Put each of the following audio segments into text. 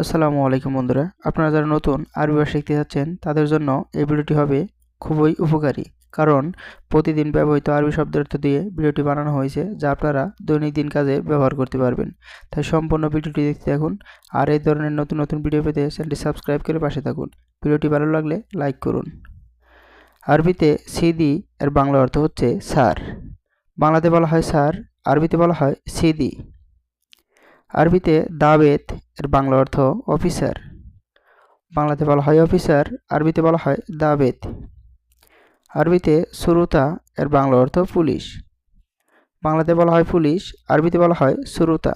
আসসালামু আলাইকুম বন্ধুরা। আপনারা যারা নতুন আরবি ভাষা শিখতে যাচ্ছেন, তাদের জন্য এই ভিডিওটি হবে খুবই উপকারী। কারণ প্রতিদিন ব্যবহৃত আরবি শব্দার্থ দিয়ে ভিডিওটি বানানো হয়েছে, যা আপনারা দৈনন্দিন কাজে ব্যবহার করতে পারবেন। তাই সম্পূর্ণ ভিডিওটি দেখতে থাকুন আর এই ধরনের নতুন নতুন ভিডিও পেতে চ্যানেলটি সাবস্ক্রাইব করে পাশে থাকুন। ভিডিওটি ভালো লাগলে লাইক করুন। আরবিতে সিদি, এর বাংলা অর্থ হচ্ছে স্যার বাংলাতে বলা হয় স্যার আরবিতে বলা হয় সিদি। আরবিতে দাবেত এর বাংলা অর্থ অফিসার। বাংলাতে বলা হয় অফিসার, আরবিতে বলা হয় দাবেত। আরবিতে সুরুতা এর বাংলা অর্থ পুলিশ। বাংলাতে বলা হয় পুলিশ, আরবিতে বলা হয় সুরুতা।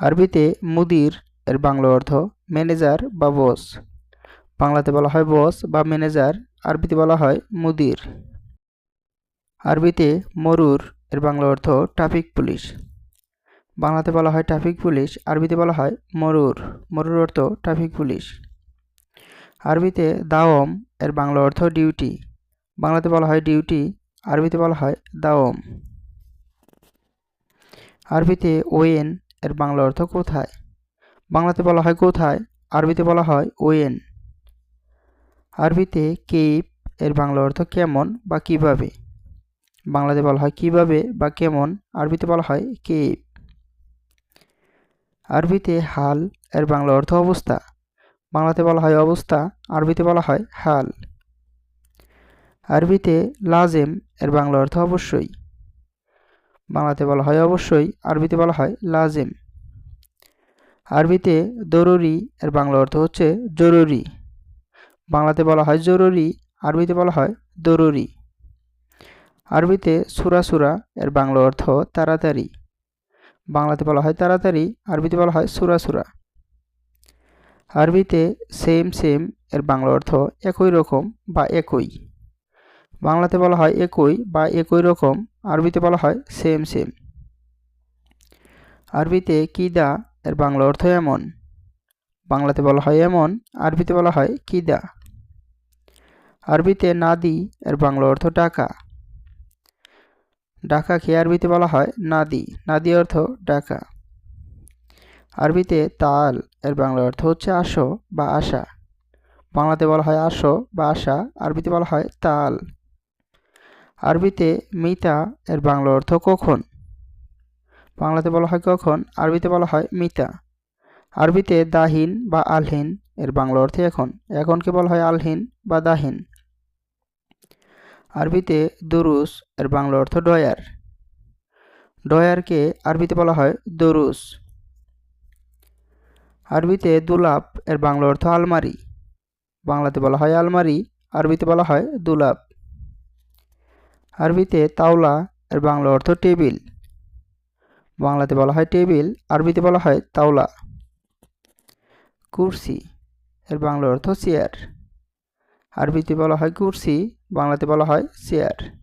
আরবিতে মুদির এর বাংলা অর্থ ম্যানেজার বা বস। বাংলাতে বলা হয় বস বা ম্যানেজার, আরবিতে বলা হয় মুদির। আরবিতে মরুর এর বাংলা অর্থ ট্রাফিক পুলিশ। বাংলাতে বলা হয় ট্রাফিক পুলিশ, আরবিতে বলা হয় মরুর। মরুর অর্থ ট্রাফিক পুলিশ। আরবিতে দাওম, এর বাংলা অর্থ ডিউটি বাংলাতে বলা হয় ডিউটি আরবিতে বলা হয় দাওম। আরবিতে ওয়েন, এর বাংলা অর্থ কোথায়? বাংলাতে বলা হয় কোথায়? আরবিতে বলা হয় ওয়েন। আরবিতে কেপ, এর বাংলা অর্থ কেমন বা কীভাবে? বাংলাতে বলা হয় কীভাবে বা কেমন, আরবিতে বলা হয় কেপ। আরবিতে হাল, এর বাংলা অর্থ অবস্থা। বাংলাতে বলা হয় অবস্থা, আরবিতে বলা হয় হাল। আরবিতে লাজেম, এর বাংলা অর্থ অবশ্যই। বাংলাতে বলা হয় অবশ্যই, আরবিতে বলা হয় লাজেম। আরবিতে দরুরি, এর বাংলা অর্থ হচ্ছে জরুরি। বাংলাতে বলা হয় জরুরি, আরবিতে বলা হয় দরুরি। আরবিতে সুরা সুরা, এর বাংলা অর্থ তাড়াতাড়ি। বাংলাতে বলা হয় তাড়াতাড়ি, আরবিতে বলা হয় সুরা সুরা। আরবিতে সেম সেম এর বাংলা অর্থ একই রকম বা একই। বাংলাতে বলা হয় একই বা একই রকম, আরবিতে বলা হয় সেম সেম আরবিতে কিদা এর বাংলা অর্থ এমন। বাংলাতে বলা হয় এমন, আরবিতে বলা হয় কিদা। আরবিতে নাদি এর বাংলা অর্থ টাকা। ডাকাকে আরবিতে বলা হয়? নাদি। নাদি অর্থ ডাকা। আরবিতে তাল, এর বাংলা অর্থ হচ্ছে আসো বা আশা বাংলাতে বলা হয় আসো বা আশা আরবিতে বলা হয় তাল। আরবিতে মিতা, এর বাংলা অর্থ কখন? বাংলাতে বলা হয় কখন? আরবিতে বলা হয় মিতা। আরবিতে দাহিন বা আলহিন, এর বাংলা অর্থ এখন। এখনকে বলা হয় আলহিন বা দাহিন? আরবিতে দুরুস, এর বাংলা অর্থ ডয়ার। ডয়ারকে আরবিতে বলা হয় দরুস। আরবিতে দুলাপ, এর বাংলা অর্থ আলমারি। বাংলাতে বলা হয় আলমারি, আরবিতে বলা হয় দুলাপ। আরবিতে তাওলা, এর বাংলা অর্থ টেবিল। বাংলাতে বলা হয় টেবিল, আরবিতে বলা হয় তাওলা। কুরসি, এর বাংলা অর্থ চেয়ার। আরবিতে বলা হয় কুরসি বাংলাতে বলা হয় চেয়ার।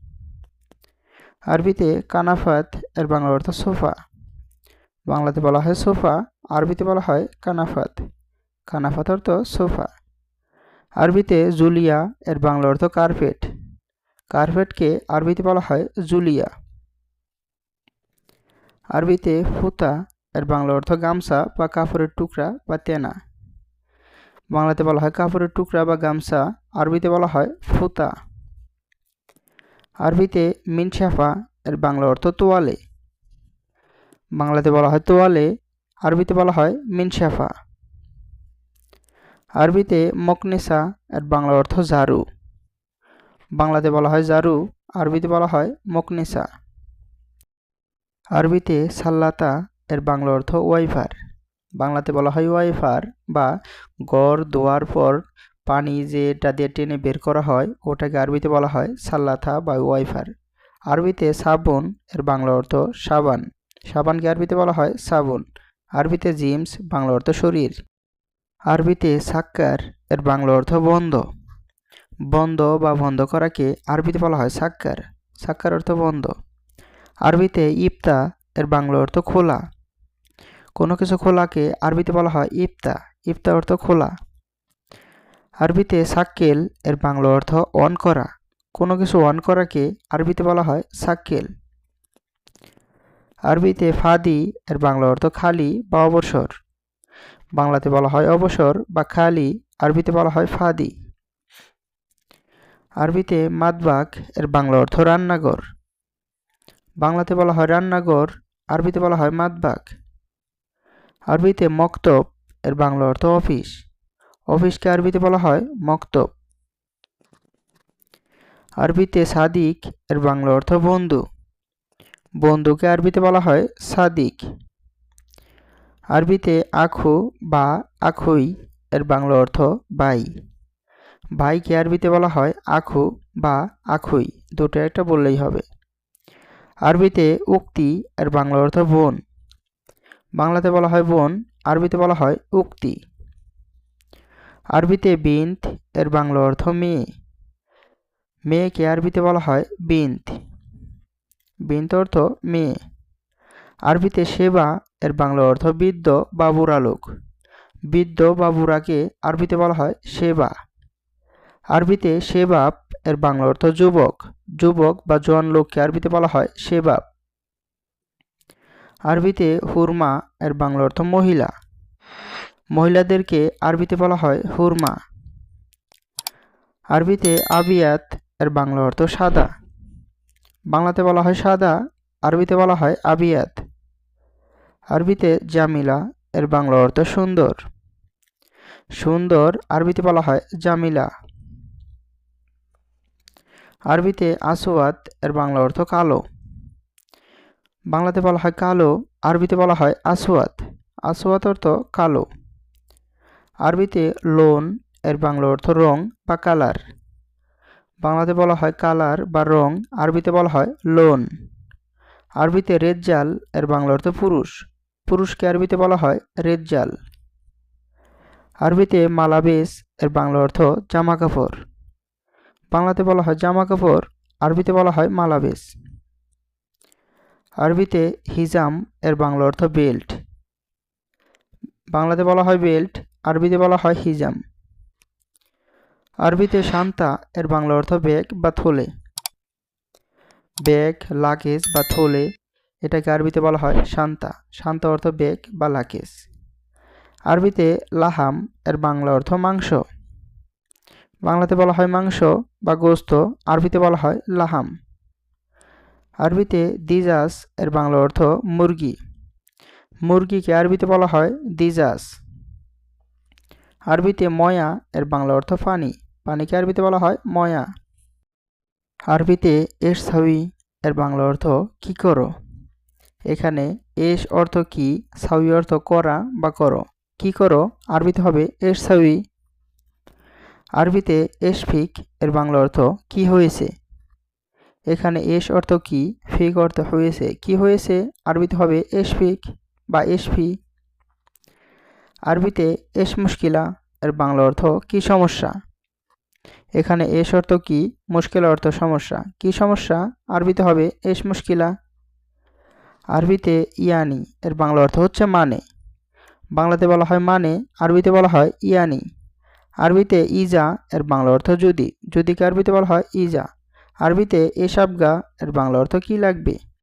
আরবিতে কানাফাত, এর বাংলা অর্থ সোফা। বাংলাতে বলা হয় সোফা, আরবিতে বলা হয় কানাফাত। কানাফাত অর্থ সোফা। আরবিতে জুলিয়া, এর বাংলা অর্থ কার্পেট। কার্পেটকে আরবিতে বলা হয় জুলিয়া। আরবিতে ফুতা, এর বাংলা অর্থ গামছা বা কাপড়ের টুকরা বা তেনা। বাংলাতে বলা হয় কাপড়ের টুকরা বা গামছা, আরবিতে বলা হয় ফুতা। আরবিতে মিনসাফা এর বাংলা অর্থ তোয়ালে। বাংলাতে বলা হয় তোয়ালে, আরবিতে বলা হয় মিনসাফা আরবিতে মকনেসা, এর বাংলা অর্থ ঝাড়ু। বাংলাতে বলা হয় জারু আরবিতে বলা হয় মকনেসা। আরবিতে সাল্লাতা, এর বাংলা অর্থ ওয়াইফার। বাংলাতে বলা হয় ওয়াইফার বা গড়, দোয়ার পর পানি যেটা দিয়ে টেনে বের করা হয়, ওটাকে আরবিতে বলা হয় সাল্লাথা বা ওয়াইফার। আরবিতে সাবুন, এর বাংলা অর্থ সাবান। সাবানকে আরবিতে বলা হয় সাবুন। আরবিতে জিমস, বাংলা অর্থ শরীর। আরবিতে সাক্কার, এর বাংলা অর্থ বন্ধ। বন্ধ বা বন্ধ করাকে আরবিতে বলা হয় সাক্কার। সাক্কার অর্থ বন্ধ। আরবিতে ইফতা, এর বাংলা অর্থ খোলা। কোনো কিছু খোলাকে আরবিতে বলা হয় ইফতা। ইফতা অর্থ খোলা। আরবিতে সাক্কেল এর বাংলা অর্থ অন করা কোনো কিছু অন করাকে আরবিতে বলা হয় সাক্কেল। আরবিতে ফাদি এর বাংলা অর্থ খালি বা অবসর বাংলাতে বলা হয় অবসর বা খালি আরবিতে বলা হয় ফাদি আরবিতে মাদবাক এর বাংলা অর্থ রান্নাঘর বাংলাতে বলা হয় রান্নাঘর আরবিতে বলা হয় মাদবাক আরবিতে মক্তব এর বাংলা অর্থ অফিস অফিসকে আরবিতে বলা হয় মক্তব। আরবিতে সাদিক, এর বাংলা অর্থ বন্ধু। বন্ধুকে আরবিতে বলা হয় সাদিক। আরবিতে আখু বা আখুই, এর বাংলা অর্থ ভাই ভাইকে আরবিতে বলা হয় আখু বা আখুই, দুটো একটা বললেই হবে। আরবিতে উক্তি, এর বাংলা অর্থ বোন। বাংলাতে বলা হয় বোন, আরবিতে বলা হয় উক্তি। আরবিতে বিন্ত এর বাংলা অর্থ মেয়ে মেয়েকে আরবিতে বলা হয়? বিন্ত বিন্ত অর্থ মেয়ে আরবিতে সেবা, এর বাংলা অর্থ বৃদ্ধ বা বুড়া লোক বৃদ্ধ বা বুড়াকে আরবিতে বলা হয় সেবা। আরবিতে সেবাব এর বাংলা অর্থ যুবক। যুবক বা জোয়ান লোককে আরবিতে বলা হয় সেবাব আরবিতে হুরমা, এর বাংলা অর্থ মহিলা। মহিলাদেরকে আরবিতে বলা হয় হুরমা। আরবিতে আবিয়াত, এর বাংলা অর্থ সাদা। বাংলাতে বলা হয় সাদা, আরবিতে বলা হয় আবিয়াত। আরবিতে জামিলা, এর বাংলা অর্থ সুন্দর। সুন্দর, আরবিতে বলা হয় জামিলা। আরবিতে আসওয়াত, এর বাংলা অর্থ কালো। বাংলাতে বলা হয় কালো, আরবিতে বলা হয় আসওয়াত। আসওয়াত অর্থ কালো। আরবিতে লোন, এর বাংলা অর্থ রং বা কালার। বাংলাতে বলা হয় কালার বা রং, আরবিতে বলা হয় লোন। আরবিতে রেজ্জাল এর বাংলা অর্থ পুরুষ। পুরুষকে আরবিতে বলা হয় রেজ্জাল আরবিতে মালাবেস এর বাংলা অর্থ জামা কাপড় বাংলাতে বলা হয় জামা কাপড় আরবিতে বলা হয় মালাবেস আরবিতে হিজাম, এর বাংলা অর্থ বেল্ট। বাংলাতে বলা হয় বেল্ট আরবিতে বলা হয় হিজাম। আরবিতে শান্তা, এর বাংলা অর্থ ব্যাগ বা থলে। ব্যাগ লাগেজ বা থলে, এটাকে আরবিতে বলা হয় শান্তা। শান্তা অর্থ ব্যাগ বা লাগেজ। আরবিতে লাহাম, এর বাংলা অর্থ মাংস। বাংলাতে বলা হয় মাংস বা গোস্ত, আরবিতে বলা হয় লাহাম। আরবিতে দিজাস এর বাংলা অর্থ মুরগি। মুরগিকে আরবিতে বলা হয় দিজাস আরবিতে ময়া এর বাংলা অর্থ পানি। পানিকে আরবিতে বলা হয় ময়া। আরবিতে এরসাউই এর বাংলা অর্থ কি করো? এখানে এস অর্থ কি সাউই অর্থ করা বা করো। কি করো? আরবিতে হবে এরসাউই আরবিতে এশফিক এর বাংলা অর্থ কি হয়েছে? এখানে এস অর্থ কি, ফিক অর্থ হয়েছে। কি হয়েছে? আরবিতে হবে এশফিক বা এশফি আরবিতে এস মুশকিলা, এর বাংলা অর্থ কি সমস্যা? এখানে এস অর্থ কি, মুশকিল অর্থ সমস্যা। কি সমস্যা? আরবিতে হবে এস মুশকিলা। আরবিতে ইয়ানি, এর বাংলা অর্থ হচ্ছে মানে। বাংলাতে বলা হয় মানে আরবিতে বলা হয় ইয়ানি। আরবিতে ইজা, এর বাংলা অর্থ যদি। যদিকে আরবিতে বলা হয় ইজা? আরবিতে এসাবগা এর বাংলা অর্থ কি লাগবে?